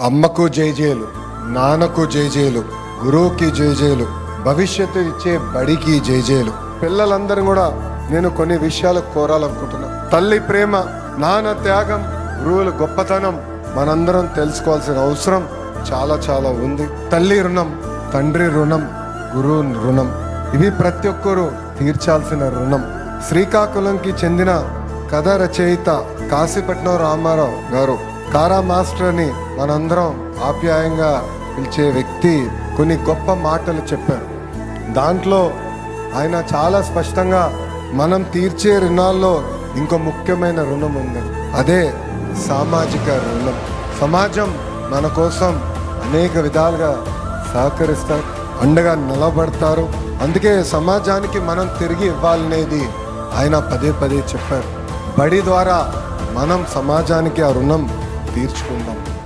అమ్మకు జేజేలు నాన్నకు జేజేలు గురువుకి జేజేలు భవిష్యత్తు ఇచ్చే బడికి జేజేలు పిల్లలందరూ కూడా నేను కొన్ని విషయాలు కోరాలనుకుంటున్నా. తల్లి ప్రేమ నాన్న త్యాగం గురువుల గొప్పతనం మనందరం తెలుసుకోవాల్సిన అవసరం చాలా చాలా ఉంది. తల్లి రుణం తండ్రి రుణం గురువు రుణం. ఇవి ప్రతి ఒక్కరూ తీర్చాల్సిన రుణం. శ్రీకాకుళంకి చెందిన కథ రచయిత కాశీపట్నం రామారావు గారు. కారా మాస్టర్ని మనందరం ఆప్యాయంగా పిలిచే వ్యక్తి కొన్ని గొప్ప మాటలు చెప్పారు. దాంట్లో ఆయన చాలా స్పష్టంగా మనం తీర్చే రుణాల్లో ఇంకో ముఖ్యమైన రుణం ఉంది. అదే సామాజిక రుణం. సమాజం మన కోసం అనేక విధాలుగా సహకరిస్తారు అండగా నిలబడతారు. అందుకే సమాజానికి మనం తిరిగి ఇవ్వాలనేది ఆయన పదే పదే చెప్పారు. బడి ద్వారా మనం సమాజానికి ఆ రుణం partir, desculpa, não.